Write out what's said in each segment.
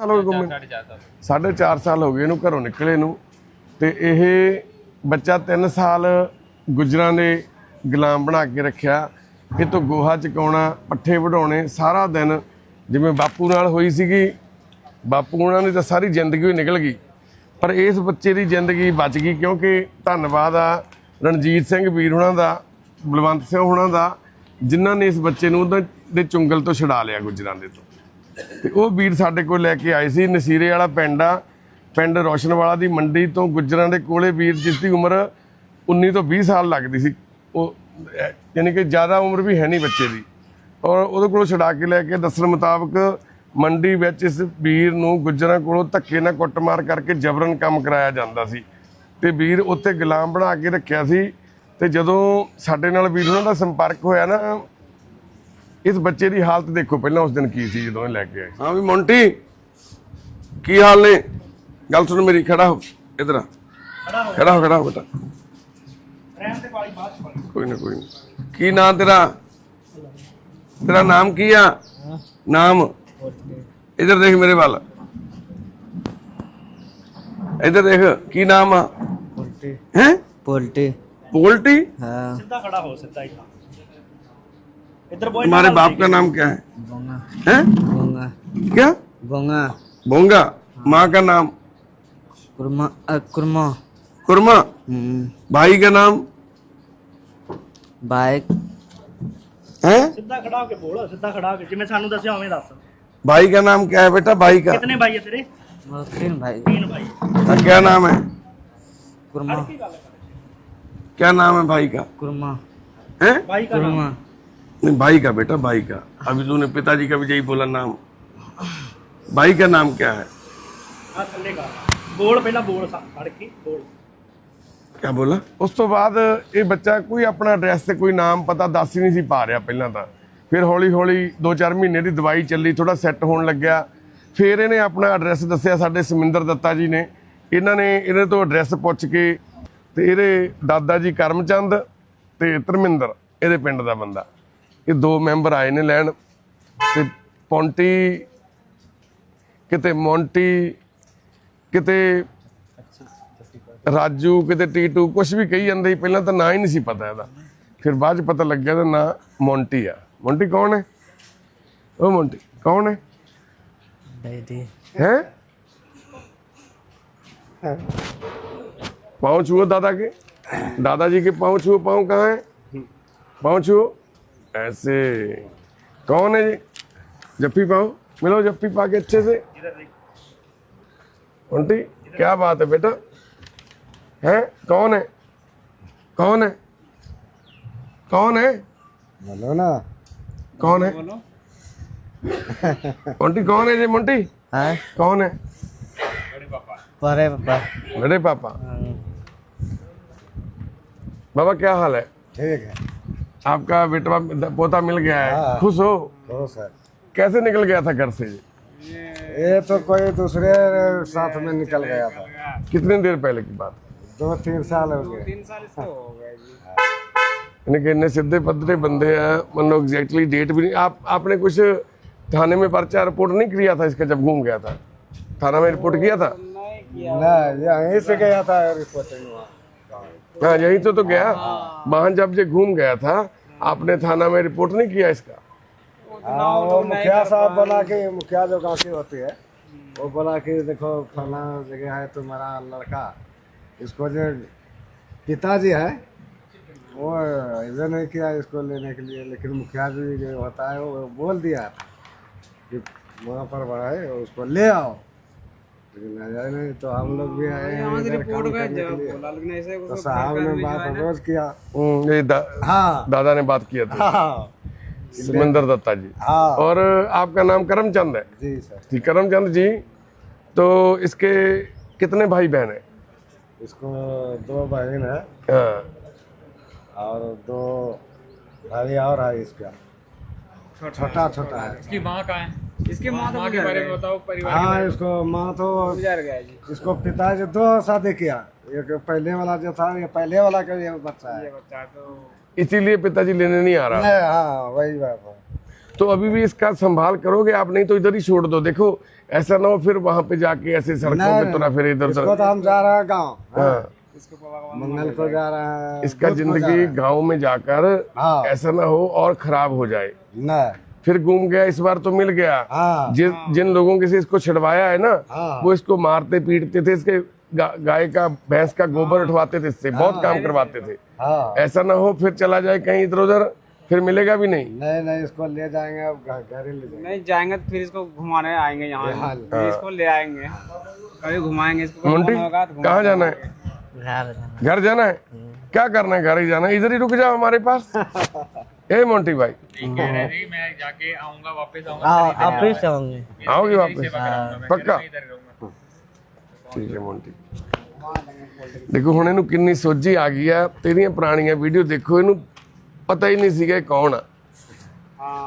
ਸਾਲ ਹੋ ਗਏ ਸਾਢੇ ਚਾਰ ਸਾਲ। ਹੋ ਗਏ ਇਹਨੂੰ ਘਰੋਂ ਨਿਕਲੇ ਨੂੰ। ਤੇ ਇਹ ਬੱਚਾ 3 ਸਾਲ ਗੁਜਰਾਂ ਦੇ ਗੁਲਾਮ ਬਣਾ ਕੇ ਰੱਖਿਆ। ਇਹ ਤੋਂ ਗੋਹਾ ਚਕਾਉਣਾ ਪੱਠੇ ਵਢਾਉਣੇ ਸਾਰਾ ਦਿਨ ਜਿਵੇਂ ਬਾਪੂ ਨਾਲ ਹੋਈ ਸੀਗੀ। ਬਾਪੂ ਉਹਨਾਂ ਦੀ ਤਾਂ ਸਾਰੀ ਜ਼ਿੰਦਗੀ ਹੀ ਨਿਕਲ ਗਈ। ਪਰ ਇਸ ਬੱਚੇ ਦੀ ਜ਼ਿੰਦਗੀ ਬਚ ਗਈ ਕਿਉਂਕਿ ਧੰਨਵਾਦ ਆ ਰਣਜੀਤ ਸਿੰਘ ਵੀਰ ਹੁਣਾਂ ਦਾ ਬਲਵੰਤ ਸਿੰਘ ਹੁਣਾਂ ਦਾ ਜਿਨ੍ਹਾਂ ਨੇ ਇਸ ਬੱਚੇ ਨੂੰ ਉਹਨਾਂ ਦੇ ਚੁੰਗਲ ਤੋਂ ਛੁਡਾ ਲਿਆ ਗੁਜਰਾਂ ਦੇ ਤੋਂ। ਤੇ ਉਹ ਵੀਰ ਸਾਡੇ ਕੋਲ ਲੈ ਕੇ ਆਏ ਸੀ, ਨਸੀਰੇ ਵਾਲਾ ਪਿੰਡ ਆ। ਪਿੰਡ ਰੋਸ਼ਨਵਾਲਾ ਦੀ ਮੰਡੀ ਤੋਂ ਗੁੱਜਰਾਂ ਦੇ ਕੋਲੇ ਵੀਰ ਜਿਸ ਦੀ ਉਮਰ 19 ਤੋਂ 20 ਸਾਲ ਲੱਗਦੀ ਸੀ। ਉਹ ਯਾਨੀ ਕਿ ਜ਼ਿਆਦਾ ਉਮਰ ਵੀ ਹੈ ਨਹੀਂ ਬੱਚੇ ਦੀ। ਔਰ ਉਹਦੇ ਕੋਲੋਂ ਛਡਾ ਕੇ ਲੈ ਕੇ ਦੱਸਣ ਮੁਤਾਬਕ ਮੰਡੀ ਵਿੱਚ ਇਸ ਵੀਰ ਨੂੰ ਗੁੱਜਰਾਂ ਕੋਲੋਂ ਧੱਕੇ ਨਾਲ ਕੁੱਟਮਾਰ ਕਰਕੇ ਜਬਰਨ ਕੰਮ ਕਰਾਇਆ ਜਾਂਦਾ ਸੀ। ਤੇ ਵੀਰ ਉੱਥੇ ਗੁਲਾਮ ਬਣਾ ਕੇ ਰੱਖਿਆ ਸੀ। ਤੇ ਜਦੋਂ ਸਾਡੇ ਨਾਲ ਵੀਰ ਉਹਨਾਂ ਦਾ ਸੰਪਰਕ ਹੋਇਆ ਨਾ ਇਸ ਬੱਚੇ ਦੀ ਹਾਲਤ ਦੇਖੋ ਪਹਿਲਾਂ ਉਸ ਦਿਨ ਕੀ ਸੀ ਜਦੋਂ ਇਹ ਲੈ ਕੇ ਆਏ। ਹਾਂ ਵੀ ਮੌਂਟੀ ਕੀ ਹਾਲ ਨੇ? ਗੱਲ ਸੁਣ ਮੇਰੀ ਖੜਾ ਹੋ ਇਧਰ ਆ। ਖੜਾ ਹੋ ਖੜਾ ਹੋ ਬੇਟਾ। ਕੋਈ ਨਾ ਕੋਈ ਕੀ ਨਾਂ ਤੇਰਾ? ਤੇਰਾ ਨਾਮ ਕੀ ਆ? ਨਾਮ? ਇਧਰ ਦੇਖ ਮੇਰੇ ਵੱਲ। ਇਧਰ ਦੇਖ ਕੀ ਨਾਮ ਆ? ਪੋਲਟੀ। ਹੈ? ਪੋਲਟੀ। ਪੋਲਟੀ? ਹਾਂ। ਸਿੱਧਾ ਖੜਾ ਹੋ ਸਿੱਧਾ ਹੀ इधर बोल तुम्हारे बाप का नाम क्या है हैं गोंगा क्या गोंगा बोंगा माँ का नाम कुर्मा अ, कुर्मा कुर्मा हम्म, भाई का नाम बाइक है ਸਿੱਧਾ ਖੜਾ ਹੋ ਕੇ ਬੋਲ ਸਿੱਧਾ ਖੜਾ ਹੋ ਕੇ ਜਿਵੇਂ ਸਾਨੂੰ ਦੱਸਿਆ ਉਵੇਂ ਦੱਸ भाई का नाम क्या है बेटा भाई का ਕਿਤਨੇ ਭਾਈ ਹੈ ਤੇਰੇ और तीन भाई तीन ਭਾਈ हाँ, क्या नाम है कुर्मा क्या नाम है भाई का कुर्मा हैं ਭਾਈ ਦਾ ਨਾਮ कुर्मा नहीं भाई का बेटा भाई का अभी तूने पिताजी का भी यही बोला नाम भाई का नाम क्या है ਆ ਥੱਲੇ ਕਰ ਬੋਲ ਪਹਿਲਾਂ ਬੋਲ ਫੜ ਕੇ ਬੋਲ ਕਿਆ ਬੋਲਾ ਉਸ ਤੋਂ ਬਾਅਦ ਇਹ ਬੱਚਾ ਕੋਈ ਆਪਣਾ ਐਡਰੈਸ ਤੇ ਕੋਈ ਨਾਮ ਪਤਾ ਦੱਸ ਹੀ ਨਹੀਂ ਸੀ ਪਾ ਰਿਹਾ ਪਹਿਲਾਂ ਤਾਂ ਫਿਰ ਹੌਲੀ ਹੌਲੀ 2-4 ਮਹੀਨੇ ਦੀ ਦਵਾਈ ਚੱਲੀ ਥੋੜਾ ਸੈੱਟ ਹੋਣ ਲੱਗਿਆ ਫਿਰ ਇਹਨੇ ਆਪਣਾ ਐਡਰੈਸ ਦੱਸਿਆ ਸਾਡੇ ਸਮਿੰਦਰ ਦੱਤਾ ਜੀ ਨੇ ਇਹਨਾਂ ਨੇ ਇਹਦੇ ਤੋਂ ਐਡਰੈਸ ਪੁੱਛ ਕੇ ਤੇ ਇਹਦੇ ਦਾਦਾ ਜੀ ਕਰਮਚੰਦ ਤੇ ਧਰਮਿੰਦਰ ਇਹਦੇ ਪਿੰਡ ਦਾ ਬੰਦਾ ਇਹ ਦੋ ਮੈਂਬਰ ਆਏ ਨੇ ਲੈਣ ਤੇ ਪੌਂਟੀ ਕਿਤੇ ਮੌਂਟੀ ਕਿਤੇ ਰਾਜੂ ਕਿਤੇ ਟੀਟੂ ਕੁਝ ਵੀ ਕਹੀ ਜਾਂਦੇ ਸੀ ਪਹਿਲਾਂ ਤਾਂ ਨਾਂ ਹੀ ਨਹੀਂ ਸੀ ਪਤਾ ਇਹਦਾ ਫਿਰ ਬਾਅਦ ਚ ਪਤਾ ਲੱਗਿਆ ਤਾਂ ਨਾਂ ਮੌਂਟੀ ਆ ਮੌਂਟੀ ਕੌਣ ਹੈ ਉਹ ਮੌਂਟੀ ਕੌਣ ਹੈ डैडी हैं पाँव छुओ दादा के दादाजी के पाँव छुओ पाँव कहाँ है पाँव छुओ ऐसे। कौन है जी जप्पी पाओ। मिलो जप्पी पा के अच्छे से। आंटी क्या बात है बेटा? हैं? कौन है? कौन है? कौन है? बोलो ना। कौन है? आंटी कौन है जी मोंटी हाँ? कौन है? परे पापा। बड़े पापा। बाबा क्या हाल है? ठीक है। आपका बेटा पोता मिल गया है। हाँ। खुश हो? हो। सर कैसे निकल गया था घर से? ये? तो कोई दूसरे साथ में निकल गया था। कितने देर पहले की बात? दो तीन साल हो गए। यानी कि इतने सीधे पद्धरे बंदे हैं मान लो एग्जैक्टली डेट भी नहीं। आप आपने कुछ थाने में पर्चा रिपोर्ट नहीं किया था इसका जब घूम गया था? थाना में रिपोर्ट किया था? नहीं ना यहीं से गया था रिपोर्टिंग वहाँ। हाँ यही तो तो गया। वहाँ जब ये घूम गया था आपने थाना में रिपोर्ट नहीं किया इसका? हाँ वो मुखिया साहब बोला कि मुखिया जो गाँव की होती है वो बोला कि देखो फला जगह है तुम्हारा लड़का इसको जो पिताजी है वो इधर नहीं किया इसको लेने के लिए लेकिन मुखिया जी जो होता है वो बोल दिया कि वहाँ पर बड़ा है उसको ले आओ। लेकिन तो हम लोग भी आए हैं तो साहब ने बात रोज किया। हम्म, ये दा, हाँ। दादा ने बात किया था। हाँ। सुमिंदर दत्ता जी हाँ। और आपका नाम करमचंद है? जी सर। जी करमचंद जी तो इसके कितने भाई बहन है? इसको दो बहन है। हाँ, और दो भाई और है इसका। छोटा छोटा है। इसकी माँ कहाँ है? इसकी माँ माँ के बारे में बताओ परिवार हाँ इसको माँ तो इसको पिताजी दो शादी किया। एक पहले वाला जो था ये पहले वाला का ये बच्चा है। इसीलिए पिताजी लेने नहीं आ रहा। नहीं, हाँ वही बात है। तो अभी भी इसका संभाल करोगे आप? नहीं तो इधर ही छोड़ दो। देखो ऐसा ना हो फिर वहाँ पे जाके ऐसे सड़कों पे तुरा फिर इधर उधर तो हम जा रहे हैं गाँव। हाँ, मंगल को जा रहा है इसका जा ज़िंदगी गाँव में जाकर हाँ। ऐसा ना हो और खराब हो जाए। नहीं फिर घूम गया इस बार तो मिल गया। हाँ। जिन जिन लोगों के से इसको छिड़वाया है ना हाँ। वो इसको मारते पीटते थे इसके गा, गाय का भैंस का गोबर उठवाते थे इससे बहुत काम करवाते थे। हाँ। ऐसा ना हो फिर चला जाए कहीं इधर उधर फिर मिलेगा भी नहीं। नहीं नहीं इसको ले जाएँगे अब घर ही ले जाएँगे। नहीं जाएँगे तो फिर इसको घुमाने आएँगे यहाँ इसको ले आएँगे। कभी घुमाएँगे इसको तो कहाँ जाना है? घर जाना घर जाना है क्या करना है घर ही जाना है इधर ही रुक जाओ हमारे पास ए मोंटी भाई कह रहे थे मैं जाके आऊंगा वापस आऊंगा हाँ आप फिर से होंगे आओगे वापस हाँ। पक्का इधर रहूंगा ਠੀਕ ਹੈ ਮੋਂਟੀ ਦੇਖੋ ਹੁਣ ਇਹਨੂੰ ਕਿੰਨੀ ਸੋਝੀ ਆ ਗਈ ਆ ਤੇਰੀਆਂ ਪੁਰਾਣੀਆਂ ਵੀਡੀਓ ਦੇਖੋ ਇਹਨੂੰ ਪਤਾ ਹੀ ਨਹੀਂ ਸੀਗਾ ਇਹ ਕੌਣ ਆ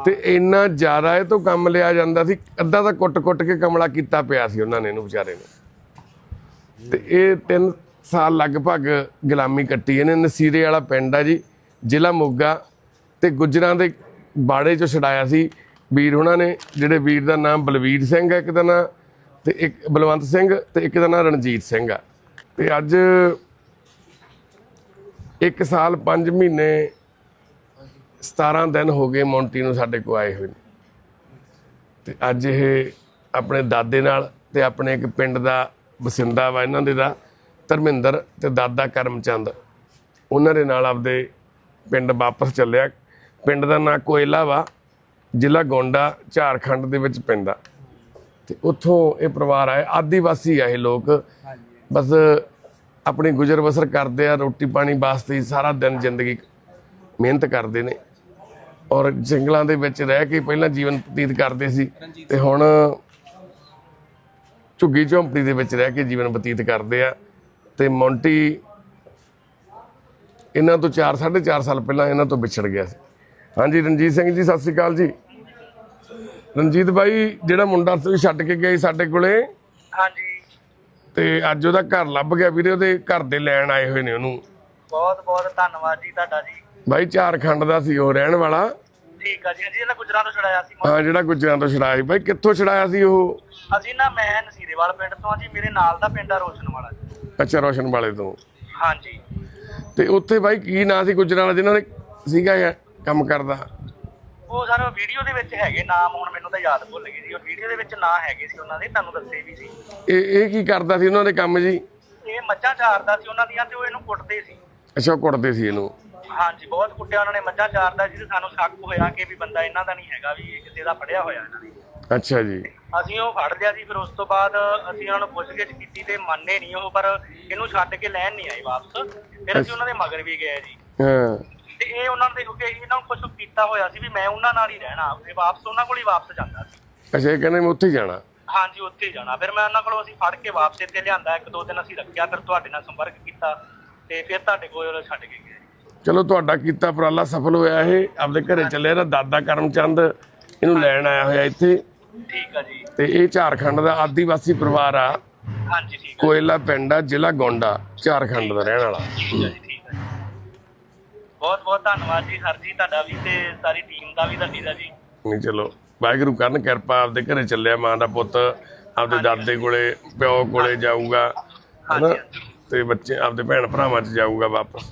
ਤੇ ਇੰਨਾ ਜ਼ਿਆਦਾ ਇਹ ਤੋਂ ਕੰਮ ਲਿਆ ਜਾਂਦਾ ਸੀ ਅੱਧਾ ਤਾਂ ਕੁੱਟ-ਕੁੱਟ ਕੇ ਕਮਲਾ ਕੀਤਾ ਪਿਆ ਸੀ ਉਹਨਾਂ ਨੇ ਇਹਨੂੰ ਵਿਚਾਰੇ ਨੂੰ ਤੇ ਇਹ 3 ਸਾਲ ਲਗਭਗ ਗੁਲਾਮੀ ਕੱਟੀ ਇਹਨੇ। ਨਸੀਰੇ ਵਾਲਾ ਪਿੰਡ ਆ ਜੀ, ਜ਼ਿਲ੍ਹਾ ਮੋਗਾ ਤੇ ਗੁੱਜਰਾਂ ਦੇ ਬਾੜੇ ਚੋਂ ਛਡਾਇਆ ਸੀ ਵੀਰ ਉਹਨਾਂ ਨੇ, ਜਿਹੜੇ ਵੀਰ ਦਾ ਨਾਮ ਬਲਵੀਰ ਸਿੰਘ ਹੈ ਇੱਕ ਦਾ ਨਾਮ ਤੇ ਇੱਕ ਬਲਵੰਤ ਸਿੰਘ ਤੇ ਇੱਕ ਦਾ ਨਾਮ ਰਣਜੀਤ ਸਿੰਘ ਆ। ਤੇ ਅੱਜ 1 ਸਾਲ 5 ਮਹੀਨੇ 17 ਦਿਨ ਹੋ ਗਏ ਮੌਂਟੀ ਨੂੰ ਸਾਡੇ ਕੋ ਆਏ ਹੋਏ ਨੇ। ਤੇ ਅੱਜ ਇਹ ਆਪਣੇ ਦਾਦੇ ਨਾਲ ਤੇ ਆਪਣੇ ਇੱਕ ਪਿੰਡ ਦਾ ਵਸਿੰਦਾ ਵਾ ਇਹਨਾਂ ਦੇ ਦਾ। ਧਰਮਿੰਦਰ ਤੇ ਦਾਦਾ ਕਰਮਚੰਦ, ਉਹਨਾਂ ਦੇ ਨਾਲ ਆਪਦੇ ਪਿੰਡ ਵਾਪਸ ਚੱਲਿਆ। ਪਿੰਡ ਦਾ ਨਾਂ ਕੋਇਲਾ ਵਾ, ਜ਼ਿਲ੍ਹਾ ਗੋਂਡਾ, ਝਾਰਖੰਡ ਦੇ ਵਿੱਚ ਪੈਂਦਾ। ਤੇ ਉੱਥੋਂ ਇਹ ਪਰਿਵਾਰ ਆਏ, ਆਦੀਵਾਸੀ ਆ ਇਹ ਲੋਕ। ਬਸ ਆਪਣੀ ਗੁਜ਼ਰ ਬਸਰ ਕਰਦੇ ਆ, ਰੋਟੀ ਪਾਣੀ ਵਾਸਤੇ ਸਾਰਾ ਦਿਨ ਜ਼ਿੰਦਗੀ ਮਿਹਨਤ ਕਰਦੇ ਨੇ। ਔਰ ਜੰਗਲਾਂ ਦੇ ਵਿੱਚ ਰਹਿ ਕੇ ਪਹਿਲਾਂ ਜੀਵਨ ਬਤੀਤ ਕਰਦੇ ਸੀ ਤੇ ਹੁਣ ਝੁੱਗੀ ਝੌਂਪੜੀ ਦੇ ਵਿੱਚ ਰਹਿ ਕੇ ਜੀਵਨ ਬਤੀਤ ਕਰਦੇ ਆ। ਤੇ ਮੌਂਟੀ ਇਹਨਾਂ ਤੋਂ 4 4.5 ਸਾਲ ਪਹਿਲਾਂ ਇਹਨਾਂ ਤੋਂ ਵਿਛੜ ਗਿਆ ਸੀ। ਹਾਂਜੀ ਰਣਜੀਤ ਸਿੰਘ ਜੀ ਸਤਿ ਸ੍ਰੀ ਅਕਾਲ ਜੀ। ਰਣਜੀਤ ਬਾਈ ਜਿਹੜਾ ਮੁੰਡਾ ਤੁਸੀਂ ਛੱਡ ਕੇ ਗਏ ਸਾਡੇ ਕੋਲੇ ਹਾਂਜੀ। ਤੇ ਅੱਜ ਉਹਦਾ ਘਰ ਲੱਭ ਗਿਆ ਵੀਰੇ ਉਹਦੇ ਘਰ ਦੇ ਲੈਣ ਆਏ ਹੋਏ ਨੇ ਉਹਨੂੰ। ਬਹੁਤ ਬਹੁਤ ਧੰਨਵਾਦ ਜੀ ਤੁਹਾਡਾ ਜੀ। ਬਾਈ ਝਾਰਖੰਡ ਦਾ ਸੀ ਉਹ ਰਹਿਣ ਵਾਲਾ। ਠੀਕ ਆ ਜੀ ਜੀ ਇਹਨਾਂ ਗੁਜਰਾਂ ਤੋਂ ਛੜਾਇਆ ਸੀ। ਹਾਂ ਜਿਹੜਾ ਗੁੱਜਰਾਂ ਤੋਂ ਛੜਾਇਆ ਸੀ। ਬਾਈ ਕਿੱਥੋਂ ਛੜਾਇਆ ਸੀ ਉਹ? ਅਸੀਂ ਨਾ ਮੈਂ ਨਸੀਰੇਵਾਲ ਪਿੰਡ ਤੋਂ ਆ ਜੀ ਮੇਰੇ ਨਾਲ ਦਾ ਪਿੰਡ ਆ ਰੋਸ਼ਨ ਵਾਲਾ ਅੱਛਾ ਰੋਸ਼ਨ ਵਾਲੇ ਤੋਂ। ਹਾਂਜੀ। ਤੇ ਉੱਥੇ ਬਾਈ ਕੀ ਨਾਂ ਸੀ ਗੁੱਜਰਾਂ ਦਾ ਜਿਨ੍ਹਾਂ ਨੇ ਸੀਗਾ ਇਹ ਕੰਮ ਕਰਦਾ? ਉਹ ਸਰ ਵੀਡੀਓ ਦੇ ਵਿੱਚ ਹੈਗੇ ਨਾਮ ਹੁਣ ਮੈਨੂੰ ਤਾਂ ਯਾਦ ਭੁੱਲ ਗਏ ਜੀ ਉਹ ਵੀਡੀਓ ਦੇ ਵਿੱਚ ਨਾਂ ਹੈਗੇ ਸੀ ਉਹਨਾਂ ਦੇ ਤੁਹਾਨੂੰ ਦੱਸੇ ਵੀ ਸੀ। ਇਹ ਇਹ ਕੀ ਕਰਦਾ ਸੀ ਉਹਨਾਂ ਦੇ ਕੰਮ ਜੀ? ਇਹ ਮੱਝਾਂ ਚਾਰਦਾ ਸੀ ਉਹਨਾਂ ਦੀਆਂ ਤੇ ਉਹ ਇਹਨੂੰ ਕੁੱਟਦੇ ਸੀ। ਅੱਛਾ ਕੁੱਟਦੇ ਸੀ ਇਹਨੂੰ। ਹਾਂਜੀ ਬਹੁਤ ਕੁੱਟਿਆ ਉਹਨਾਂ ਨੇ। ਮੱਝਾਂ ਚਾਰਦਾ ਜਿਹਦੇ ਸਾਨੂੰ ਸ਼ੱਕ ਹੋਇਆ ਕਿ ਵੀ ਬੰਦਾ ਇਹਨਾਂ ਦਾ ਨਹੀਂ ਹੈਗਾ ਵੀ ਇਹ ਕਿਸੇ ਦਾ ਫੜਿਆ ਹੋਇਆ ਇਹਨਾਂ ਨੇ। ਅੱਛਾ ਜੀ। ਅਸੀਂ ਉਹ ਫੜ ਲਿਆ ਸੀ ਫਿਰ ਉਸ ਤੋਂ ਬਾਅਦ ਅਸੀਂ ਉਹਨਾਂ ਨੂੰ ਪੁੱਛਗਿੱਛ ਕੀਤੀ ਤੇ ਮੰਨੇ ਨਹੀਂ ਉਹ ਪਰ ਇਹਨੂੰ ਛੱਡ ਕੇ ਲੈਣ ਨਹੀਂ ਆਏ ਵਾਪਸ। ਫਿਰ ਅਸੀਂ ਉਹਨਾਂ ਦੇ ਮਗਰ ਵੀ ਗਏ ਜੀ। ਹਾਂ। ਤੇ ਇਹ ਉਹਨਾਂ ਦੇ ਕਿਉਂਕਿ ਇਹਨਾਂ ਨੂੰ ਕੁਝ ਕੀਤਾ ਹੋਇਆ ਸੀ ਵੀ ਮੈਂ ਉਹਨਾਂ ਨਾਲ ਹੀ ਰਹਿਣਾ ਇਹ ਵਾਪਸ ਉਹਨਾਂ ਕੋਲ ਹੀ ਵਾਪਸ ਜਾਂਦਾ ਸੀ। ਅੱਛਾ ਇਹ ਕਹਿੰਦੇ ਮੈਂ ਉੱਥੇ ਹੀ ਜਾਣਾ। ਹਾਂਜੀ ਉੱਥੇ ਹੀ ਜਾਣਾ। ਫਿਰ ਮੈਂ ਉਹਨਾਂ ਕੋਲੋਂ ਅਸੀਂ ਫੜ ਕੇ ਵਾਪਸ ਇੱਥੇ ਲਿਆਂਦਾ ਇੱਕ ਦੋ ਦਿਨ ਅਸੀਂ ਰੱਖਿਆ ਫਿਰ ਤੁਹਾਡੇ ਨਾਲ ਸੰਪਰਕ ਕੀਤਾ ਤੇ ਫਿਰ ਤੁਹਾਡੇ ਕੋਲ ਛੱਡ ਕੇ ਗਏ। ਚਲੋ ਤੁਹਾਡਾ ਕੀਤਾ ਉਪਰਾਲਾ ਸਫਲ ਹੋਇਆ ਇਹ। ਆਪਦੇ ਘਰੇ ਚੱਲਿਆ ਨਾ ਦਾਦਾ ਕਰਮਚੰਦ ਇਹਨੂੰ ਲੈਣ ਆਇਆ ਹੋਇਆ ਇੱਥੇ। ਠੀਕ ਆ ਜੀ। ਤੇ ਇਹ ਝਾਰਖੰਡ ਦਾ ਆਦੀਵਾਸੀ ਪਰਿਵਾਰ ਆ। ਹਾਂਜੀ ਠੀਕ ਆ ਕੋਇਲਾ ਪਿੰਡ ਆ ਜ਼ਿਲ੍ਹਾ ਗੋਂਡਾ ਝਾਰਖੰਡ ਦਾ ਰਹਿਣ ਵਾਲਾ। ਠੀਕ ਆ ਜੀ ਠੀਕ ਆ ਜੀ। ਬਹੁਤ ਬਹੁਤ ਧੰਨਵਾਦ ਜੀ ਸਰ ਜੀ ਤੁਹਾਡਾ ਵੀ ਤੇ ਸਾਰੀ ਟੀਮ ਦਾ ਵੀ ਤੁਹਾਡੀ ਦਾ ਜੀ। ਨਹੀਂ ਚਲੋ ਵਾਹਿਗੁਰੂ ਕਰਨ ਕਿਰਪਾ ਆਪਦੇ ਘਰੇ ਚੱਲਿਆ ਮਾਂ ਦਾ ਪੁੱਤ ਆਪਦੇ ਦਾਦੇ ਕੋਲੇ ਪਿਓ ਕੋਲੇ ਜਾਊਗਾ ਹਨਾ? ਤੇ ਬੱਚੇ ਆਪਦੇ ਭੈਣ ਭਰਾਵਾਂ 'ਚ ਜਾਊਗਾ ਵਾਪਸ।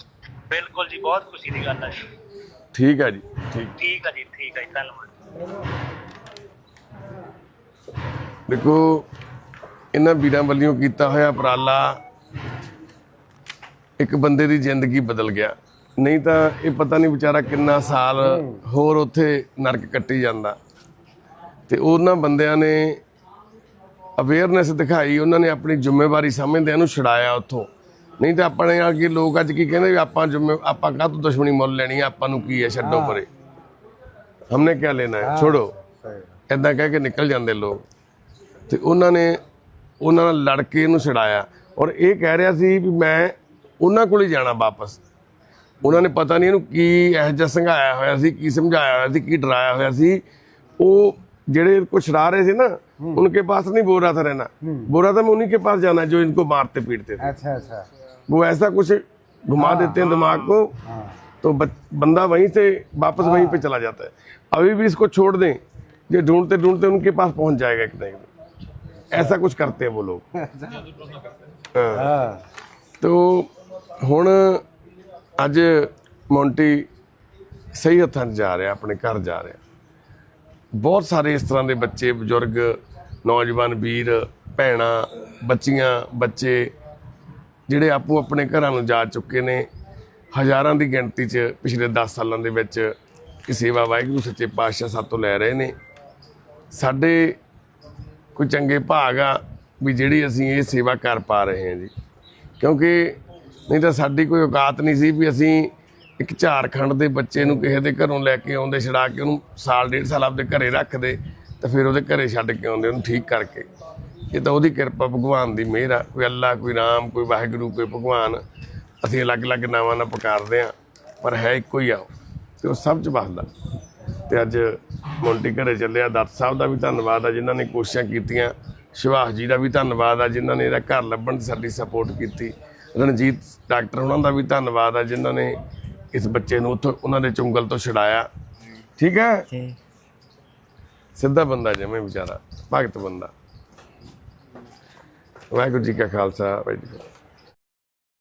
ਬਿਲਕੁਲ ਜੀ ਬਹੁਤ ਖੁਸ਼ੀ ਦੀ ਗੱਲ ਹੈ ਠੀਕ ਆ ਜੀ ਠੀਕ। ਠੀਕ ਆ ਜੀ ਠੀਕ ਆ ਜੀ ਧੰਨਵਾਦ। ਦੇਖੋ ਇਹਨਾਂ ਵੀਰਾਂ ਵੱਲੋਂ ਕੀਤਾ ਹੋਇਆ ਉਪਰਾਲਾ ਇੱਕ ਬੰਦੇ ਦੀ ਜ਼ਿੰਦਗੀ ਬਦਲ ਗਿਆ। ਨਹੀਂ ਤਾਂ ਇਹ ਪਤਾ ਨਹੀਂ ਵਿਚਾਰਾ ਕਿੰਨਾ ਸਾਲ ਹੋਰ ਉੱਥੇ ਨਰਕ ਕੱਟੀ ਜਾਂਦਾ। ਤੇ ਉਹਨਾਂ ਬੰਦਿਆਂ ਨੇ ਅਵੇਅਰਨੈਸ ਦਿਖਾਈ ਉਹਨਾਂ ਨੇ ਆਪਣੀ ਜ਼ਿੰਮੇਵਾਰੀ ਸਮਝਦੇ ਇਹਨੂੰ ਛਡਾਇਆ ਉੱਥੋਂ। ਨਹੀਂ ਤਾਂ ਆਪਣੇ ਅੱਗੇ ਲੋਕ ਅੱਜ ਕੀ ਕਹਿੰਦੇ ਵੀ ਆਪਾਂ ਜ਼ਿੰਮੇ ਆਪਾਂ ਕਾਹਤੋਂ ਦੁਸ਼ਮਣੀ ਮੁੱਲ ਲੈਣੀ ਆ ਆਪਾਂ ਨੂੰ ਕੀ ਹੈ ਛੱਡੋ ਪਰੇ। ਹਮਨੇ ਕੀ ਲੈਣਾ ਹੈ? ਛੋੜੋ। ਇਦਾਂ ਕਹਿ ਕੇ ਨਿਕਲ ਜਾਂਦੇ ਲੋਕ। ਤੇ ਉਹਨਾਂ ਨੇ ਉਹਨਾਂ ਨਾਲ ਲੜ ਕੇ ਇਹਨੂੰ ਛਡਾਇਆ ਔਰ ਇਹ ਕਹਿ ਰਿਹਾ ਸੀ ਵੀ ਮੈਂ ਉਹਨਾਂ ਕੋਲ ਹੀ ਜਾਣਾ ਵਾਪਸ ਉਹਨਾਂ ਨੇ ਪਤਾ ਨਹੀਂ ਇਹਨੂੰ ਕੀ ਇਹ ਜਿਹਾ ਸੰਘਾਇਆ ਹੋਇਆ ਸੀ ਕੀ ਸਮਝਾਇਆ ਹੋਇਆ ਸੀ ਕੀ ਡਰਾਇਆ ਹੋਇਆ ਸੀ ਉਹ ਜਿਹੜੇ ਕੁਛ ਰਾ ਰਹੇ ਸੀ ਨਾ उनके पास नहीं बोल रहा था रहना बोल रहा था मैं उन्हीं के पास जाना जो इनको मारते पीटते थे अच्छा अच्छा वो ऐसा कुछ घुमा देते हैं दिमाग को तो बंदा वहीं से वापस वहीं पे चला जाता है अभी भी इसको छोड़ दें ये ढूंढते ढूंढते उनके पास पहुंच जाएगा एक ना एक ऐसा कुछ करते हैं वो लोग हाँ। हाँ ਤੋ ਹੁਣ ਅੱਜ ਮੌਂਟੀ ਸਹੀ ਹੱਥਾਂ 'ਚ ਜਾ ਰਿਹਾ ਆਪਣੇ ਘਰ ਜਾ ਰਿਹਾ ਬਹੁਤ ਸਾਰੇ ਇਸ ਤਰ੍ਹਾਂ ਦੇ ਬੱਚੇ ਬਜ਼ੁਰਗ ਨੌਜਵਾਨ ਵੀਰ ਭੈਣਾਂ ਬੱਚੀਆਂ ਬੱਚੇ ਜਿਹੜੇ ਆਪੋ ਆਪਣੇ ਘਰਾਂ ਨੂੰ ਜਾ ਚੁੱਕੇ ਨੇ ਹਜ਼ਾਰਾਂ ਦੀ ਗਿਣਤੀ 'ਚ ਪਿਛਲੇ 10 ਸਾਲਾਂ ਦੇ ਵਿੱਚ ਇਹ ਸੇਵਾ ਵਾਹਿਗੁਰੂ ਸੱਚੇ ਪਾਤਸ਼ਾਹ ਸਾਤੋਂ ਲੈ ਰਹੇ ਨੇ ਸਾਡੇ ਕੋਈ ਚੰਗੇ ਭਾਗ ਆ ਵੀ ਜਿਹੜੀ ਅਸੀਂ ਇਹ ਸੇਵਾ ਕਰ ਪਾ ਰਹੇ ਹਾਂ ਜੀ। ਕਿਉਂਕਿ ਨਹੀਂ ਤਾਂ ਸਾਡੀ ਕੋਈ ਔਕਾਤ ਨਹੀਂ ਸੀ ਵੀ ਅਸੀਂ ਇੱਕ ਝਾਰਖੰਡ ਦੇ ਬੱਚੇ ਨੂੰ ਕਿਸੇ ਦੇ ਘਰੋਂ ਲੈ ਕੇ ਆਉਂਦੇ ਛੜਾ ਕੇ ਉਹਨੂੰ ਸਾਲ, ਡੇਢ ਸਾਲ ਆਪਦੇ ਘਰੇ ਰੱਖਦੇ, ਤੇ ਫਿਰ ਉਹਦੇ ਘਰੇ ਛੱਡ ਕੇ ਆਉਂਦੇ ਉਹਨੂੰ ਠੀਕ ਕਰਕੇ। ਇਹ ਤਾਂ ਉਹਦੀ ਕਿਰਪਾ ਭਗਵਾਨ ਦੀ ਮਿਹਰ ਆ, ਕੋਈ ਅੱਲਾ, ਕੋਈ ਰਾਮ, ਕੋਈ ਵਾਹਿਗੁਰੂ, ਕੋਈ ਭਗਵਾਨ, ਅਸੀਂ ਅਲੱਗ-ਅਲੱਗ ਨਾਵਾਂ ਨਾਲ ਪੁਕਾਰਦੇ ਆ ਪਰ ਹੈ ਇੱਕੋ ਹੀ ਆ ਉਹ, ਤੇ ਉਹ ਸਭ ਚ ਵਸਦਾ। ਤੇ ਅੱਜ ਮੌਂਟੀ ਘਰੇ ਚੱਲਿਆ। ਦੱਤ ਸਾਹਿਬ ਦਾ ਵੀ ਧੰਨਵਾਦ ਆ ਜਿਨ੍ਹਾਂ ਨੇ ਕੋਸ਼ਿਸ਼ਾਂ ਕੀਤੀਆਂ। ਸੁਭਾਸ਼ ਜੀ ਦਾ ਵੀ ਧੰਨਵਾਦ ਆ ਜਿਨ੍ਹਾਂ ਨੇ ਇਹਦਾ ਘਰ ਲੱਭਣ 'ਚ ਸਾਡੀ ਸਪੋਰਟ ਕੀਤੀ। ਰਣਜੀਤ ਡਾਕਟਰ ਉਹਨਾਂ ਦਾ ਵੀ ਧੰਨਵਾਦ ਆ ਜਿਨ੍ਹਾਂ ਨੇ ਇਸ ਬੱਚੇ ਨੂੰ ਉੱਥੋਂ ਉਹਨਾਂ ਦੇ ਚੁੰਗਲ ਤੋਂ ਛੁਡਾਇਆ। ਠੀਕ ਹੈ? ਸਿੱਧਾ ਬੰਦਾ ਜਿਵੇਂ ਵਿਚਾਰਾ ਭਗਤ ਬੰਦਾ। ਵਾਹਿਗੁਰੂ ਜੀ ਕਾ ਖਾਲਸਾ ਵਾਹਿਗੁਰੂ।